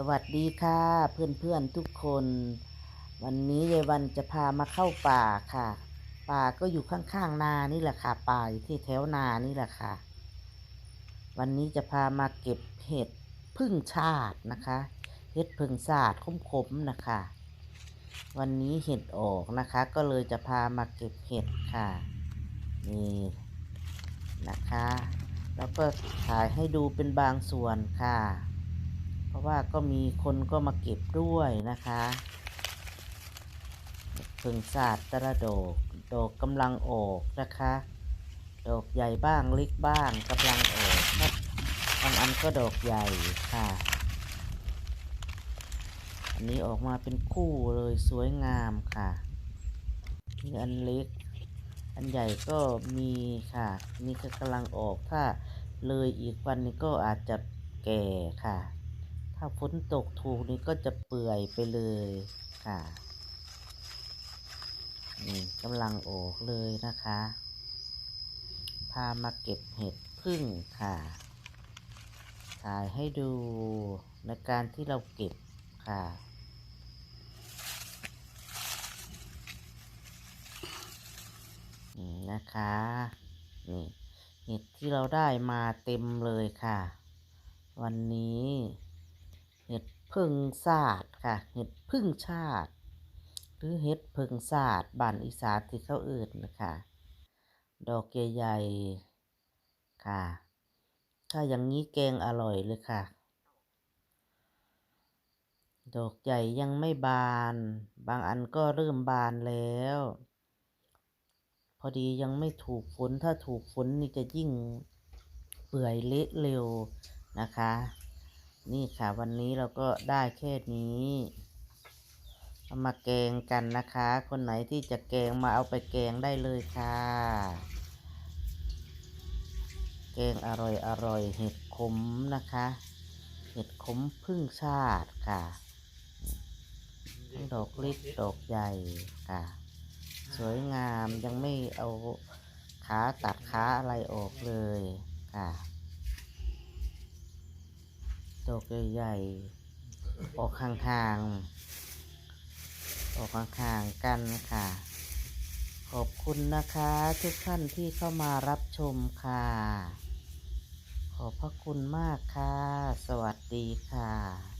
สวัสดีค่ะเพื่อนๆทุกคน วันนี้ยายวันจะพามาเข้าป่าค่ะ ป่าก็อยู่ข้างๆนานี่แหละค่ะ ป่าอยู่ที่แถวนานี่แหละค่ะ วันนี้จะพามาเก็บเห็ดพึ่งชาตินะคะเห็ดพึ่งชาติขมๆนะคะ วันนี้เห็ดออกนะคะ ก็เลยจะพามาเก็บเห็ดค่ะนี่นะคะ แล้วก็ถ่ายให้ดูเป็นบางส่วนค่ะ ราะว่าก็มีคนก็มาเก็บด้วยนะคะเพิ่งศาสตร์ตระดอกดอกกำลังออกนะคะ ดอกใหญ่บ้างเล็กบ้างกำลังออกครับบางอันก็ดอกใหญ่ค่ะ อันนี้ออกมาเป็นคู่เลยสวยงามค่ะนี่อันเล็ก อันใหญ่ก็มีค่ะนี่ก็กำลังออกถ้าเลยอีกวันนี้ก็อาจจะแก่ค่ะ ถ้าฝนตกถูกนี่ก็จะเปื่อยไปเลยค่ะนี่กำลังออกเลยนะคะ พามาเก็บเห็ดพึ่งค่ะ ถ่ายให้ดูในการที่เราเก็บค่ะนี่นะคะนี่เห็ดที่เราได้มาเต็มเลยค่ะ วันนี้ เห็ดพึ่งศาสตร์ค่ะ เห็ดพึ่งชาติ หรือเห็ดพึ่งศาสตร์บ้านอีสานที่เขาเอื่นนะคะ ดอกใหญ่ๆค่ะ ถ้าอย่างนี้แกงอร่อยเลยค่ะ ดอกใหญ่ยังไม่บาน บางอันก็เริ่มบานแล้ว พอดียังไม่ถูกฝน ถ้าถูกฝนนี่จะยิ่งเปื่อยเละเร็วนะคะ นี่ค่ะวันนี้เราก็ได้แค่นี้เอามาแกงกันนะคะ คนไหนที่จะแกงมาเอาไปแกงได้เลยค่ะ แกงอร่อยอร่อยเห็ดขมนะคะ เห็ดขมพึ่งชาติค่ะทั้งดอกเล็กดอกใหญ่ค่ะ สวยงามยังไม่เอาขาตัดขาอะไรออกเลยค่ะ ดอกใหญ่ๆ ออกห่างๆ ออกห่างๆ กันค่ะ ขอบคุณนะคะทุกท่านที่เข้ามารับชมค่ะ ขอบพระคุณมากค่ะ สวัสดีค่ะ